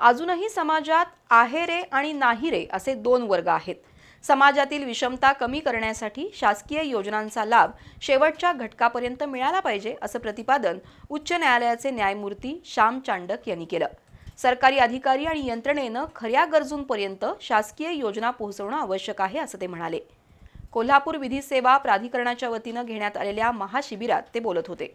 अजूनही समाजात आहे रे आणि नाही रे असे दोन वर्ग आहेत. समाजातील विषमता कमी करण्यासाठी शासकीय योजनांचा लाभ शेवटच्या घटकापर्यंत मिळाला पाहिजे असं प्रतिपादन उच्च न्यायालयाचे न्यायमूर्ती श्याम चांडक यांनी केलं. सरकारी अधिकारी आणि यंत्रणेनं खऱ्या गरजूंपर्यंत शासकीय योजना पोहोचवणं आवश्यक आहे असं ते म्हणाले. कोल्हापूर विधी सेवा प्राधिकरणाच्या वतीनं घेण्यात आलेल्या महाशिबिरात ते बोलत होते.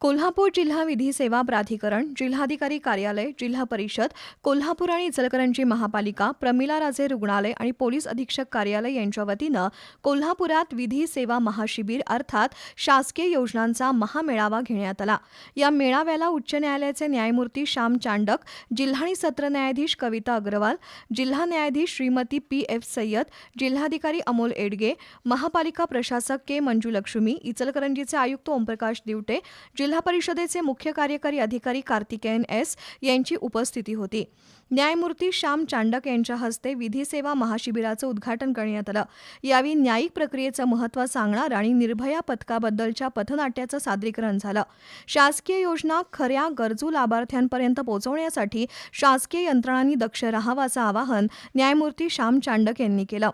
कोल्हापूर जिल्हा विधी सेवा प्राधिकरण जिल्हाधिकारी कार्यालय जिल्हा परिषद कोल्हापूर आणि इचलकरंजी महापालिका प्रमिला राजे रुग्णालय आणि पोलीस अधीक्षक कार्यालय यांच्या वतीनं कोल्हापुरात विधी सेवा महाशिबिर अर्थात शासकीय योजनांचा महामेळावा घेण्यात आला. या मेळाव्याला उच्च न्यायालयाचे न्यायमूर्ती श्याम चांडक जिल्हा आणि सत्र न्यायाधीश कविता अग्रवाल जिल्हा न्यायाधीश श्रीमती पी एफ सय्यद जिल्हाधिकारी अमोल एडगे महापालिका प्रशासक के मंजुलक्ष्मी इचलकरंजीचे आयुक्त ओमप्रकाश दिवटे जिल्हा परिषदेचे मुख्य कार्यकारी अधिकारी कार्तिकेयन एस यांची उपस्थिती होती. न्यायमूर्ती श्याम चांडक यांच्या हस्ते विधी सेवा महाशिबिराचं उद्घाटन करण्यात आलं. यावेळी न्यायिक प्रक्रियेचं महत्त्व सांगणार आणि निर्भया पथकाबद्दलच्या पथनाट्याचं सादरीकरण झालं. शासकीय योजना खऱ्या गरजू लाभार्थ्यांपर्यंत पोहोचवण्यासाठी शासकीय यंत्रणांनी दक्ष राहावं असं आवाहन न्यायमूर्ती श्याम चांडक यांनी केलं.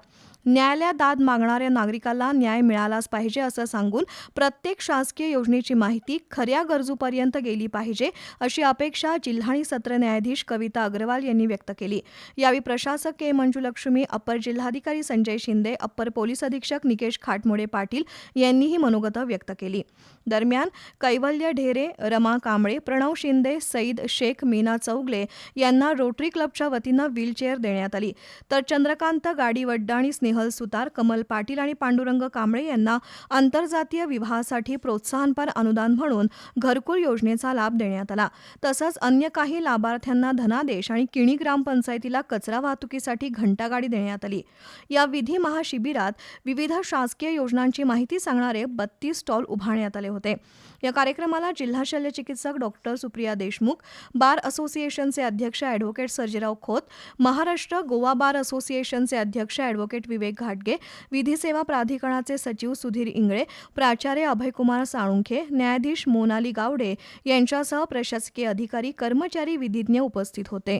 न्यायालयात दाद मागणाऱ्या नागरिकाला न्याय मिळालाच पाहिजे असं सांगून प्रत्येक शासकीय योजनेची माहिती खऱ्या गरजूपर्यंत गेली पाहिजे अशी अपेक्षा जिल्हाणी सत्र न्यायाधीश कविता अग्रवाल यांनी व्यक्त केली. यावेळी प्रशासक के. मंजुलक्ष्मी अप्पर जिल्हाधिकारी संजय शिंदे अप्पर पोलीस अधीक्षक निकेश खाटमोडे पाटील यांनीही मनोगत व्यक्त केली. दरम्यान कैवल्य ढेरे रमा कांबळे प्रणव शिंदे सईद शेख मीना चौगले यांना रोटरी क्लबच्या वतीनं व्हीलचेअर देण्यात आली. तर चंद्रकांत गाडीवड्डा आणि स्नेहल सुतार कमल पाटील आणि पांडुरंग कांबळे यांना आंतरजातीय विवाहासाठी प्रोत्साहनपर अनुदान म्हणून घरकुल योजनेचा लाभ देण्यात आला. तसंच अन्य काही लाभार्थ्यांना धनादेश आणि किणी ग्रामपंचायतीला कचरा वाहतुकीसाठी घंटागाडी देण्यात आली. या विधी महाशिबिरात विविध शासकीय योजनांची माहिती सांगणारे बत्तीस स्टॉल उभारण्यात आले होते. या कार्यक्रमाला जिल्हा शल्य चिकित्सक डॉक्टर सुप्रिया देशमुख बार असोसिएशनचे अध्यक्ष ॲडव्होकेट सर्जेराव खोत महाराष्ट्र गोवा बार असोसिएशनचे अध्यक्ष ॲडव्होकेट विवेक घाटगे विधी सेवा प्राधिकरणाचे सचिव सुधीर इंगळे प्राचार्य अभयकुमार साळुंखे न्यायाधीश मोनाली गावडे यांच्यासह प्रशासकीय अधिकारी कर्मचारी विधिज्ञ उपस्थित होते.